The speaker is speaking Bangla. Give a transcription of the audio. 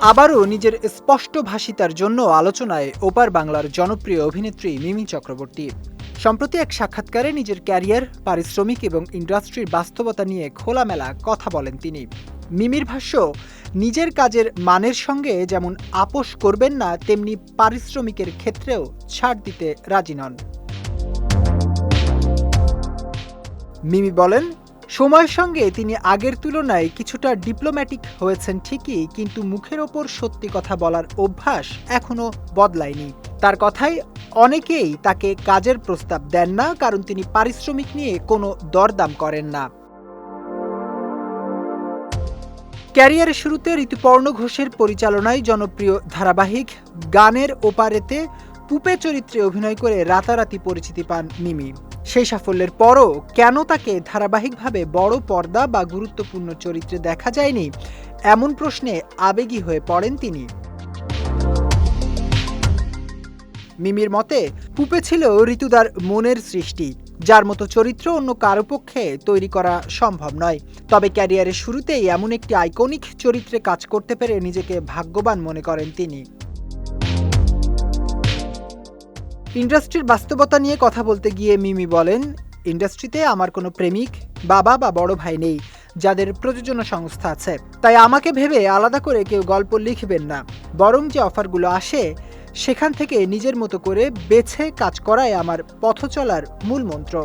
আবারও নিজের স্পষ্ট ভাষিতার জন্য আলোচনায় ওপার বাংলার জনপ্রিয় অভিনেত্রী মিমি চক্রবর্তী। সম্প্রতি এক সাক্ষাৎকারে নিজের ক্যারিয়ার, পারিশ্রমিক এবং ইন্ডাস্ট্রির বাস্তবতা নিয়ে খোলামেলা কথা বলেন তিনি। মিমির ভাষ্য, নিজের কাজের মানের সঙ্গে যেমন আপোষ করবেন না, তেমনি পারিশ্রমিকের ক্ষেত্রেও ছাড় দিতে রাজি নন। মিমি বলেন সময়ের সঙ্গে তিনি আগের তুলনায় কিছুটা ডিপ্লোম্যাটিক হয়েছেন ঠিকই, কিন্তু মুখের ওপর সত্যি কথা বলার অভ্যাস এখনও বদলায়নি। তার কথায় অনেকেই তাকে কাজের প্রস্তাব দেন না, কারণ তিনি পারিশ্রমিক নিয়ে কোনো দরদাম করেন না। ক্যারিয়ারের শুরুতে ঋতুপর্ণ ঘোষের পরিচালনায় জনপ্রিয় ধারাবাহিক গানের ওপারেতে পুপে চরিত্রে অভিনয় করে রাতারাতি পরিচিতি পান মিমি। সেই সাফল্যের পরও কেন তাকে ধারাবাহিকভাবে বড় পর্দা বা গুরুত্বপূর্ণ চরিত্রে দেখা যায়নি, এমন প্রশ্নে আবেগী হয়ে পড়েন তিনি। মিমির মতে, পুপে ছিল ঋতুদার মনের সৃষ্টি, যার মতো চরিত্র অন্য কারও পক্ষে তৈরি করা সম্ভব নয়। তবে ক্যারিয়ারের শুরুতেই এমন একটি আইকনিক চরিত্রে কাজ করতে পেরে নিজেকে ভাগ্যবান মনে করেন তিনি। ইন্ডাস্ট্রির বাস্তবতা নিয়ে কথা বলতে গিয়ে মিমি বলেন, ইন্ডাস্ট্রিতে আমার কোনো প্রেমিক, বাবা বা বড় ভাই নেই, যাদের প্রযোজনা সংস্থা আছে। তাই আমাকে ভেবে আলাদা করে কেউ গল্প লিখবেন না। বরং যে অফারগুলো আসে, সেখান থেকে নিজের মতো করে বেছে কাজ করাই আমার পথ চলার মূল মন্ত্র।